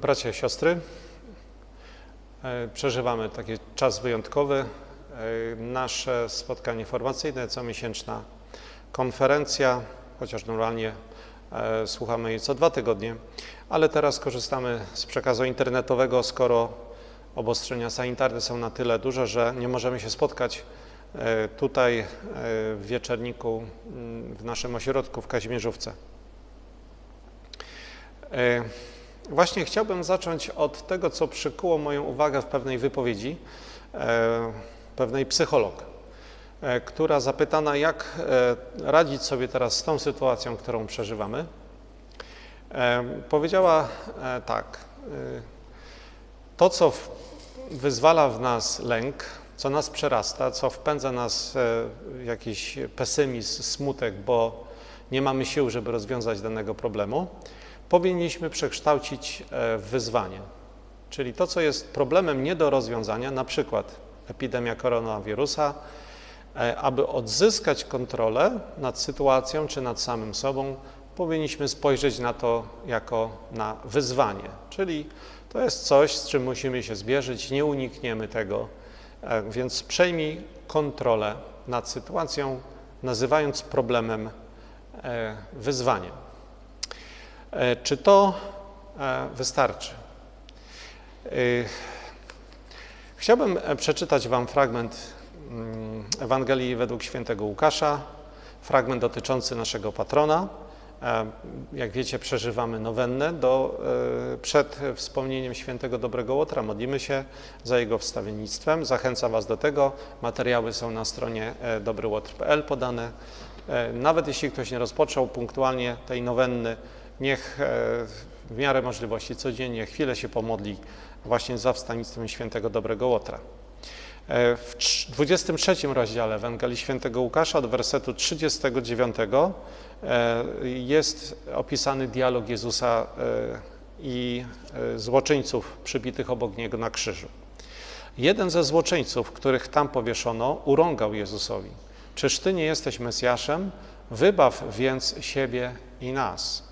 Bracia i siostry, e, przeżywamy taki czas wyjątkowy. E, Nasze spotkanie formacyjne, comiesięczna konferencja, chociaż normalnie e, słuchamy jej co dwa tygodnie, ale teraz korzystamy z przekazu internetowego, skoro obostrzenia sanitarne są na tyle duże, że nie możemy się spotkać tutaj w wieczerniku m, w naszym ośrodku w Kazimierzówce. Właśnie chciałbym zacząć od tego, co przykuło moją uwagę w pewnej wypowiedzi e, pewnej psycholog, e, która zapytana, jak e, radzić sobie teraz z tą sytuacją, którą przeżywamy, powiedziała tak. To, co wyzwala w nas lęk, co nas przerasta, co wpędza nas w jakiś pesymizm, smutek, bo nie mamy sił, żeby rozwiązać danego problemu, powinniśmy przekształcić e, w wyzwanie. Czyli to, co jest problemem nie do rozwiązania, na przykład epidemia koronawirusa, e, aby odzyskać kontrolę nad sytuacją czy nad samym sobą, powinniśmy spojrzeć na to jako na wyzwanie. Czyli to jest coś, z czym musimy się zbierzyć, nie unikniemy tego, e, więc przejmij kontrolę nad sytuacją, nazywając problemem wyzwaniem. E, Czy to e, wystarczy? E, Chciałbym przeczytać Wam fragment mm, Ewangelii według świętego Łukasza, fragment dotyczący naszego patrona. Jak wiecie, przeżywamy nowennę do, przed wspomnieniem świętego Dobrego Łotra. Modlimy się za jego wstawiennictwem. Zachęcam Was do tego. Materiały są na stronie dobryłotr.pl podane. Nawet jeśli ktoś nie rozpoczął punktualnie tej nowenny, niech e, w miarę możliwości codziennie chwilę się pomodli właśnie za wstanictwem świętego Dobrego Łotra. E, W trz- 23 rozdziale Ewangelii Świętego Łukasza od wersetu 39 e, jest opisany dialog Jezusa i złoczyńców przybitych obok Niego na krzyżu. Jeden ze złoczyńców, których tam powieszono, urągał Jezusowi. Czyż Ty nie jesteś Mesjaszem? Wybaw więc siebie i nas.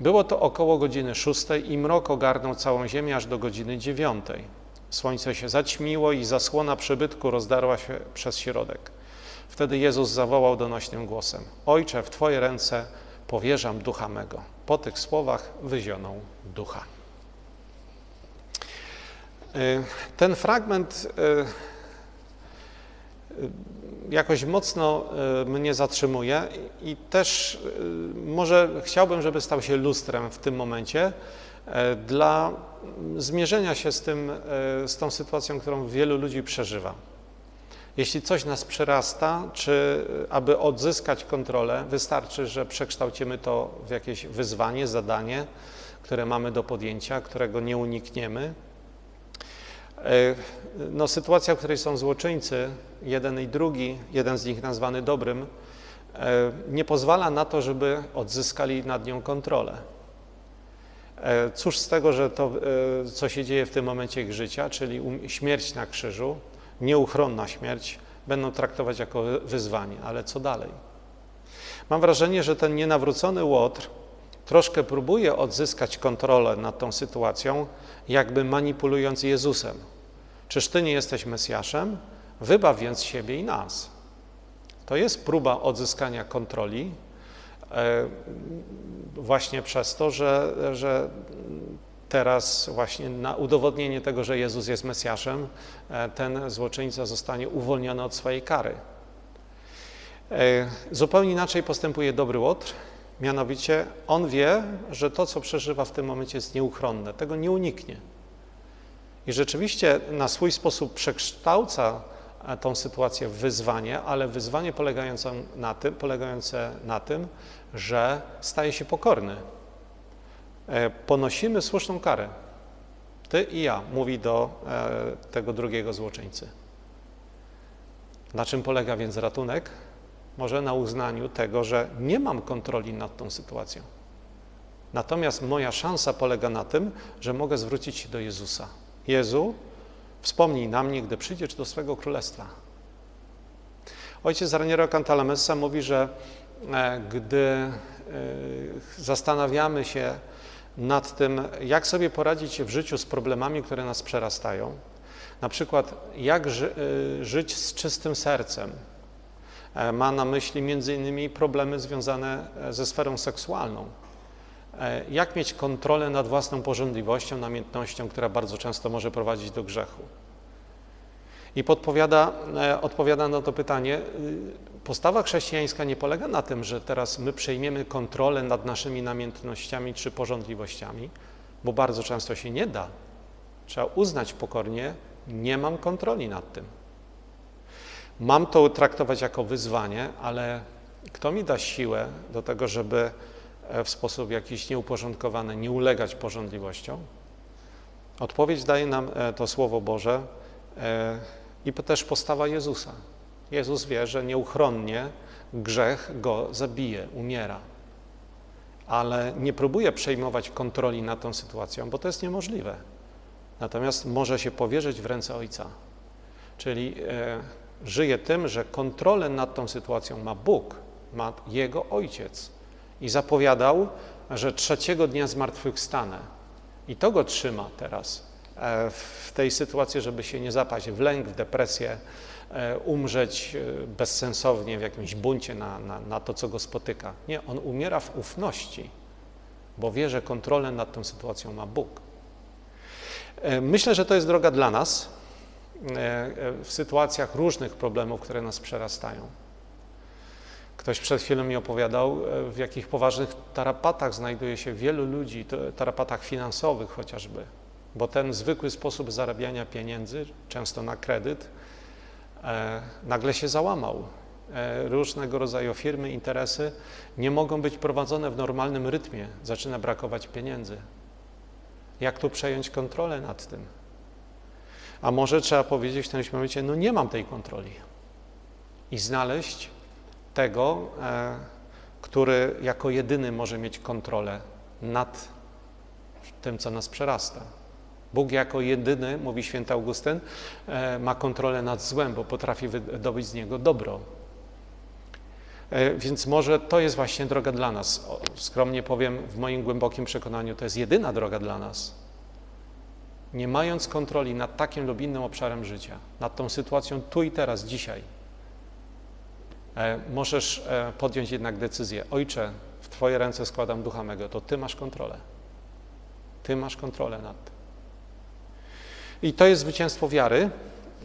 Było to około godziny szóstej i mrok ogarnął całą ziemię aż do godziny dziewiątej. Słońce się zaćmiło i zasłona przybytku rozdarła się przez środek. Wtedy Jezus zawołał donośnym głosem: Ojcze, w Twoje ręce powierzam ducha mego. Po tych słowach wyzionął ducha. Y, Ten fragment y, jakoś mocno y, mnie zatrzymuje i też y, może chciałbym, żeby stał się lustrem w tym momencie dla zmierzenia się z, tym, z tą sytuacją, którą wielu ludzi przeżywa. Jeśli coś nas przerasta, czy y, aby odzyskać kontrolę, wystarczy, że przekształcimy to w jakieś wyzwanie, zadanie, które mamy do podjęcia, którego nie unikniemy. E, No, sytuacja, w której są złoczyńcy, jeden i drugi, jeden z nich nazwany dobrym, e, nie pozwala na to, żeby odzyskali nad nią kontrolę. E, Cóż z tego, że to, co się dzieje w tym momencie ich życia, czyli um- śmierć na krzyżu, nieuchronna śmierć, będą traktować jako wy- wyzwanie, ale co dalej? Mam wrażenie, że ten nienawrócony Łotr troszkę próbuje odzyskać kontrolę nad tą sytuacją, jakby manipulując Jezusem. Czyż Ty nie jesteś Mesjaszem? Wybaw więc siebie i nas. To jest próba odzyskania kontroli e, właśnie przez to, że, że teraz właśnie na udowodnienie tego, że Jezus jest Mesjaszem, e, ten złoczyńca zostanie uwolniony od swojej kary. E, Zupełnie inaczej postępuje dobry Łotr, mianowicie on wie, że to, co przeżywa w tym momencie jest nieuchronne, tego nie uniknie. I rzeczywiście na swój sposób przekształca e, tą sytuację w wyzwanie, ale wyzwanie polegające na tym, polegające na tym że staje się pokorny. E, Ponosimy słuszną karę. Ty i ja, mówi do e, tego drugiego złoczyńcy. Na czym polega więc ratunek? Może na uznaniu tego, że nie mam kontroli nad tą sytuacją. Natomiast moja szansa polega na tym, że mogę zwrócić się do Jezusa. Jezu, wspomnij na mnie, gdy przyjdziesz do swego królestwa. Ojciec Raniero Cantalamessa mówi, że e, gdy e, zastanawiamy się nad tym, jak sobie poradzić w życiu z problemami, które nas przerastają, na przykład jak ży e, żyć z czystym sercem, ma na myśli innymi problemy związane ze sferą seksualną. Jak mieć kontrolę nad własną porządliwością, namiętnością, która bardzo często może prowadzić do grzechu. I podpowiada, e, odpowiada na to pytanie, y, postawa chrześcijańska nie polega na tym, że teraz my przejmiemy kontrolę nad naszymi namiętnościami czy porządliwościami, bo bardzo często się nie da. Trzeba uznać pokornie, nie mam kontroli nad tym. Mam to traktować jako wyzwanie, ale kto mi da siłę do tego, żeby e, w sposób jakiś nieuporządkowany nie ulegać porządliwościom? Odpowiedź daje nam e, to Słowo Boże i też postawa Jezusa. Jezus wie, że nieuchronnie grzech go zabije, umiera. Ale nie próbuje przejmować kontroli nad tą sytuacją, bo to jest niemożliwe. Natomiast może się powierzyć w ręce Ojca. Czyli e, żyje tym, że kontrolę nad tą sytuacją ma Bóg, ma Jego Ojciec. I zapowiadał, że trzeciego dnia zmartwychwstanę. I to go trzyma teraz E, w tej sytuacji, żeby się nie zapaść w lęk, w depresję, e, umrzeć e, bezsensownie w jakimś buncie na, na, na to, co go spotyka. Nie, on umiera w ufności, bo wie, że kontrolę nad tą sytuacją ma Bóg. Myślę, że to jest droga dla nas w sytuacjach różnych problemów, które nas przerastają. Ktoś przed chwilą mi opowiadał, w jakich poważnych tarapatach znajduje się wielu ludzi, tarapatach finansowych chociażby, bo ten zwykły sposób zarabiania pieniędzy, często na kredyt, e, nagle się załamał. E, różnego rodzaju firmy, interesy nie mogą być prowadzone w normalnym rytmie, zaczyna brakować pieniędzy. Jak tu przejąć kontrolę nad tym? A może trzeba powiedzieć w tym momencie, no nie mam tej kontroli. I znaleźć tego, e, który jako jedyny może mieć kontrolę nad tym, co nas przerasta. Bóg jako jedyny, mówi święty Augustyn, e, ma kontrolę nad złem, bo potrafi wydobyć z niego dobro. E, więc może to jest właśnie droga dla nas. Skromnie powiem, w moim głębokim przekonaniu, to jest jedyna droga dla nas. Nie mając kontroli nad takim lub innym obszarem życia, nad tą sytuacją tu i teraz, dzisiaj, e, możesz podjąć jednak decyzję. Ojcze, w Twoje ręce składam ducha mego, to Ty masz kontrolę. Ty masz kontrolę nad tym. I to jest zwycięstwo wiary,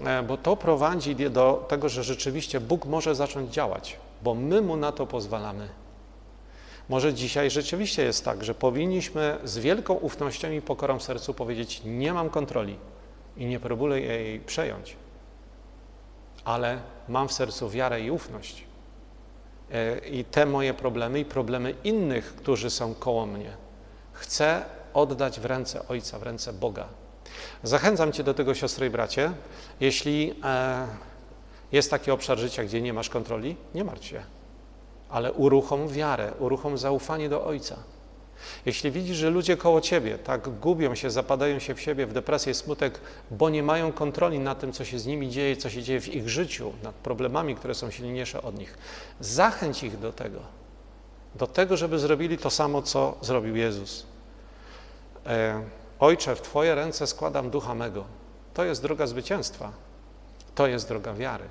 e, bo to prowadzi do tego, że rzeczywiście Bóg może zacząć działać, bo my Mu na to pozwalamy. Może dzisiaj rzeczywiście jest tak, że powinniśmy z wielką ufnością i pokorą w sercu powiedzieć: Nie mam kontroli i nie próbuję jej przejąć, ale mam w sercu wiarę i ufność. E, I te moje problemy i problemy innych, którzy są koło mnie, chcę oddać w ręce Ojca, w ręce Boga. Zachęcam Cię do tego, siostry i bracie. Jeśli e, jest taki obszar życia, gdzie nie masz kontroli, nie martw się, ale uruchom wiarę, uruchom zaufanie do Ojca. Jeśli widzisz, że ludzie koło Ciebie tak gubią się, zapadają się w siebie, w depresję, smutek, bo nie mają kontroli nad tym, co się z nimi dzieje, co się dzieje w ich życiu, nad problemami, które są silniejsze od nich, zachęć ich do tego, do tego, żeby zrobili to samo, co zrobił Jezus. E, Ojcze, w Twoje ręce składam ducha mego. To jest droga zwycięstwa. To jest droga wiary.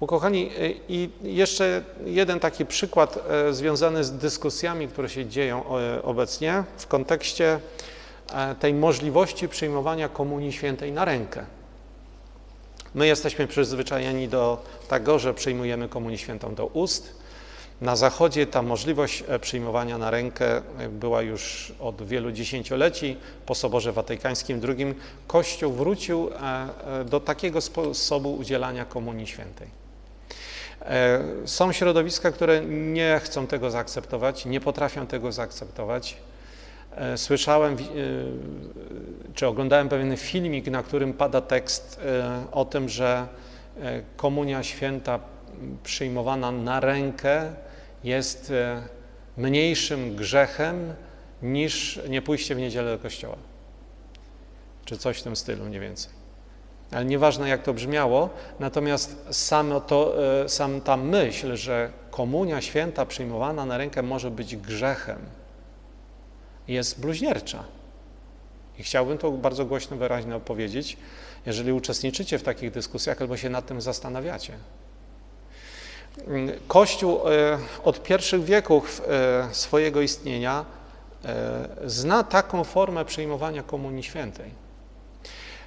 Ukochani, y, i jeszcze jeden taki przykład e, związany z dyskusjami, które się dzieją e, obecnie w kontekście e, tej możliwości przyjmowania Komunii Świętej na rękę. My jesteśmy przyzwyczajeni do tego, że przyjmujemy Komunię Świętą do ust, na Zachodzie ta możliwość e, przyjmowania na rękę e, była już od wielu dziesięcioleci. Po Soborze Watykańskim II Kościół wrócił do takiego sposobu udzielania Komunii Świętej. Są środowiska, które nie chcą tego zaakceptować, nie potrafią tego zaakceptować. e, słyszałem, e, czy oglądałem pewien filmik, na którym pada tekst e, o tym, że e, komunia święta przyjmowana na rękę jest e, mniejszym grzechem niż nie pójście w niedzielę do kościoła. Czy coś w tym stylu mniej więcej. Ale nieważne jak to brzmiało, natomiast samo to, e, sam ta myśl, że komunia święta przyjmowana na rękę może być grzechem, jest bluźniercza. I chciałbym to bardzo głośno, wyraźnie opowiedzieć, jeżeli uczestniczycie w takich dyskusjach albo się nad tym zastanawiacie. Mm, Kościół e, od pierwszych wieków e, swojego istnienia zna taką formę przyjmowania Komunii Świętej.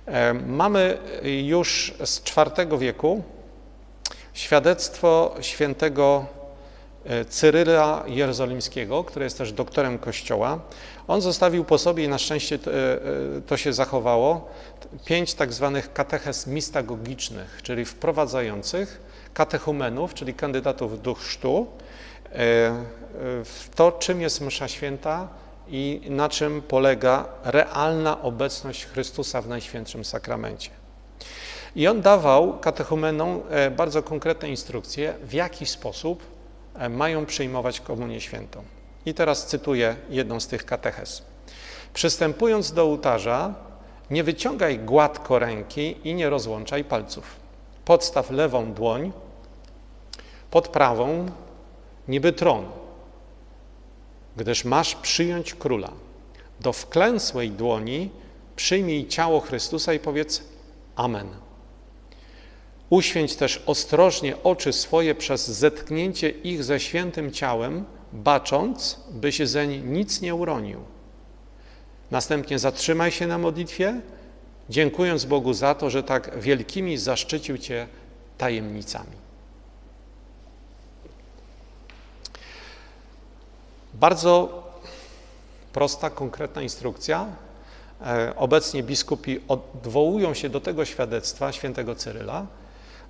E, Mamy już z IV wieku świadectwo świętego e, Cyryla Jerozolimskiego, który jest też doktorem Kościoła. On zostawił po sobie i na szczęście to, e, to się zachowało, pięć tak zwanych kateches mistagogicznych, czyli wprowadzających katechumenów, czyli kandydatów do e, w to, czym jest msza święta i na czym polega realna obecność Chrystusa w Najświętszym Sakramencie. I on dawał katechumenom e, bardzo konkretne instrukcje, w jaki sposób e, mają przyjmować komunię świętą. I teraz cytuję jedną z tych kateches. Przystępując do ołtarza, nie wyciągaj gładko ręki i nie rozłączaj palców. Podstaw lewą dłoń pod prawą, niby tron, gdyż masz przyjąć króla. Do wklęsłej dłoni przyjmij ciało Chrystusa i powiedz Amen. Uświęć też ostrożnie oczy swoje przez zetknięcie ich ze świętym ciałem, bacząc, byś zeń nic nie uronił. Następnie zatrzymaj się na modlitwie, dziękując Bogu za to, że tak wielkimi zaszczycił Cię tajemnicami. Bardzo prosta, konkretna instrukcja. E, Obecnie biskupi odwołują się do tego świadectwa świętego Cyryla,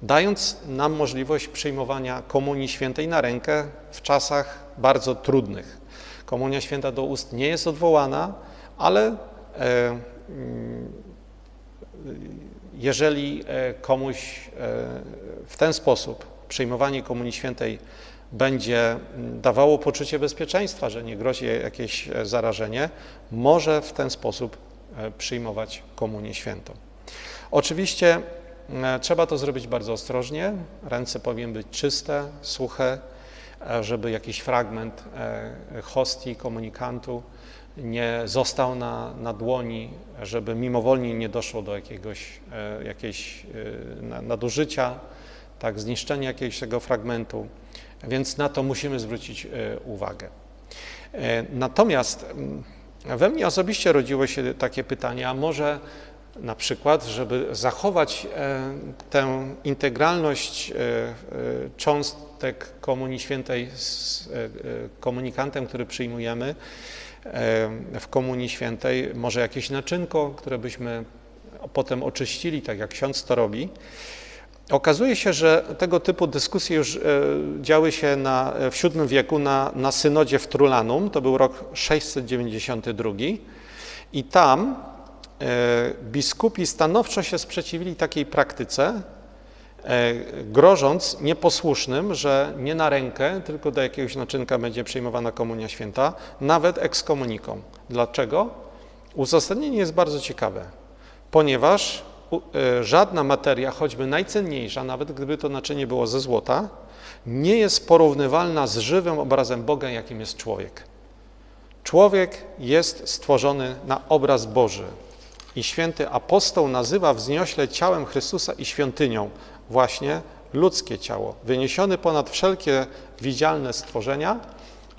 dając nam możliwość przyjmowania komunii świętej na rękę w czasach bardzo trudnych. Komunia święta do ust nie jest odwołana, ale e, mm, jeżeli e, komuś w ten sposób przyjmowanie komunii świętej będzie dawało poczucie bezpieczeństwa, że nie grozi jakieś zarażenie, może w ten sposób e, przyjmować komunię świętą. Oczywiście e, trzeba to zrobić bardzo ostrożnie, ręce powinny być czyste, suche, e, żeby jakiś fragment hostii, komunikantu nie został na, na dłoni, żeby mimowolnie nie doszło do jakiegoś, na- nadużycia, tak, zniszczenia jakiegoś tego fragmentu, więc na to musimy zwrócić e, uwagę. E, Natomiast mm, we mnie osobiście rodziło się takie pytanie, a może na przykład, żeby zachować e, tę integralność cząstek Komunii Świętej z komunikantem, który przyjmujemy w Komunii Świętej, może jakieś naczynko, które byśmy potem oczyścili, tak jak ksiądz to robi. Okazuje się, że tego typu dyskusje już e, działy się na, w VII wieku na, na synodzie w Trulanum, to był rok 692 i tam e, biskupi stanowczo się sprzeciwili takiej praktyce, e, grożąc nieposłusznym, że nie na rękę, tylko do jakiegoś naczynka będzie przyjmowana komunia święta, nawet ekskomuniką. Dlaczego? Uzasadnienie jest bardzo ciekawe, ponieważ e, żadna materia, choćby najcenniejsza, nawet gdyby to naczynie było ze złota, nie jest porównywalna z żywym obrazem Boga, jakim jest człowiek. Człowiek jest stworzony na obraz Boży i święty apostoł nazywa wzniośle ciałem Chrystusa i świątynią właśnie ludzkie ciało, wyniesiony ponad wszelkie widzialne stworzenia,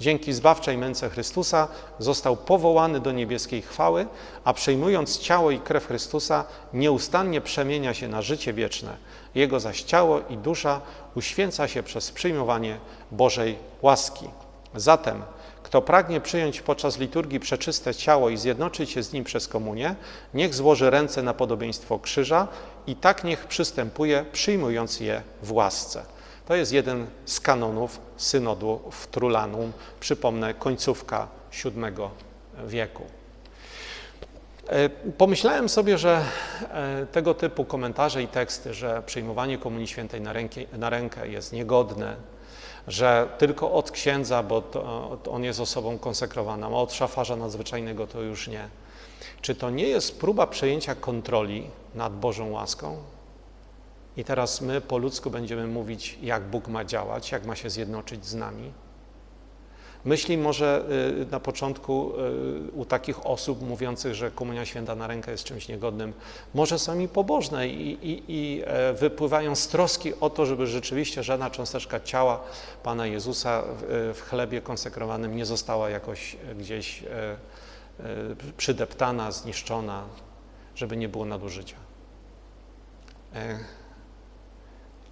dzięki zbawczej męce Chrystusa został powołany do niebieskiej chwały, a przyjmując ciało i krew Chrystusa nieustannie przemienia się na życie wieczne. Jego zaś ciało i dusza uświęca się przez przyjmowanie Bożej łaski. Zatem, kto pragnie przyjąć podczas liturgii przeczyste ciało i zjednoczyć się z nim przez komunię, niech złoży ręce na podobieństwo krzyża i tak niech przystępuje, przyjmując je w łasce. To jest jeden z kanonów synodu w Trulanum. Przypomnę, końcówka VII wieku. E, Pomyślałem sobie, że e, tego typu komentarze i teksty, że przyjmowanie Komunii Świętej na, rękę, na rękę jest niegodne, że tylko od księdza, bo to, on jest osobą konsekrowaną, a od szafarza nadzwyczajnego to już nie. Czy to nie jest próba przejęcia kontroli nad Bożą łaską? I teraz my po ludzku będziemy mówić, jak Bóg ma działać, jak ma się zjednoczyć z nami. Myśli może y, na początku y, u takich osób mówiących, że Komunia Święta na rękę jest czymś niegodnym, może sami pobożne i, i, i e, wypływają z troski o to, żeby rzeczywiście żadna cząsteczka ciała Pana Jezusa w, w chlebie konsekrowanym nie została jakoś gdzieś e, e, przydeptana, zniszczona, żeby nie było nadużycia.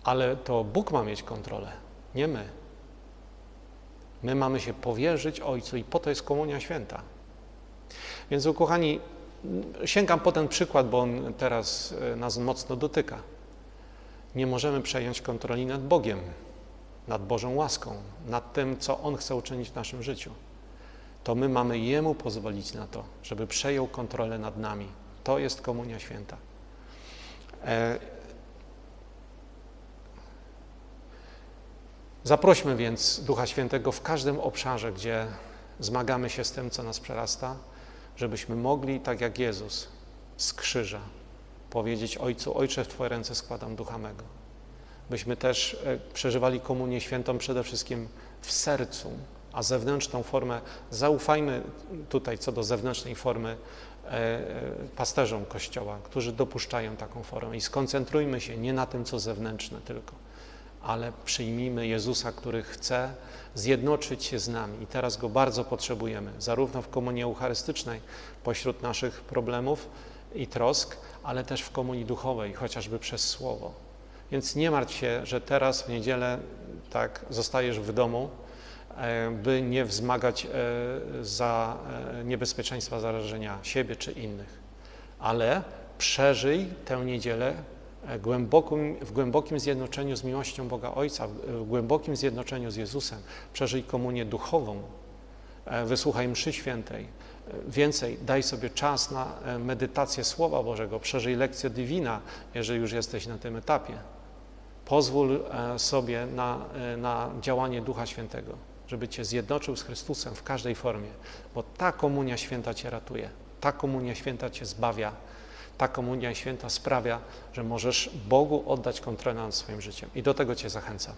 E, Ale to Bóg ma mieć kontrolę, nie my. My mamy się powierzyć Ojcu i po to jest Komunia Święta. Więc ukochani, sięgam po ten przykład, bo on teraz e, nas mocno dotyka. Nie możemy przejąć kontroli nad Bogiem, nad Bożą łaską, nad tym, co On chce uczynić w naszym życiu. To my mamy Jemu pozwolić na to, żeby przejął kontrolę nad nami. To jest Komunia Święta. Zaprośmy więc Ducha Świętego w każdym obszarze, gdzie zmagamy się z tym, co nas przerasta, żebyśmy mogli, tak jak Jezus, z krzyża powiedzieć Ojcu, Ojcze, w Twoje ręce składam Ducha mego. Byśmy też e, przeżywali Komunię Świętą przede wszystkim w sercu, a zewnętrzną formę, zaufajmy tutaj co do zewnętrznej formy e, e, pasterzom Kościoła, którzy dopuszczają taką formę i skoncentrujmy się nie na tym, co zewnętrzne tylko, ale przyjmijmy Jezusa, który chce zjednoczyć się z nami i teraz Go bardzo potrzebujemy, zarówno w komunii eucharystycznej pośród naszych problemów i trosk, ale też w komunii duchowej, chociażby przez Słowo. Więc nie martw się, że teraz w niedzielę tak zostajesz w domu, e, by nie wzmagać e, za e, niebezpieczeństwa zarażenia siebie czy innych, ale przeżyj tę niedzielę głębokim, w głębokim zjednoczeniu z miłością Boga Ojca, w głębokim zjednoczeniu z Jezusem. Przeżyj komunię duchową, e, wysłuchaj mszy świętej. E, Więcej, daj sobie czas na e, medytację Słowa Bożego, przeżyj lekcję Divina, jeżeli już jesteś na tym etapie. Pozwól sobie na, na działanie Ducha Świętego, żeby Cię zjednoczył z Chrystusem w każdej formie, bo ta komunia święta Cię ratuje, ta komunia święta Cię zbawia, ta komunia święta sprawia, że możesz Bogu oddać kontrolę nad swoim życiem. I do tego Cię zachęcam.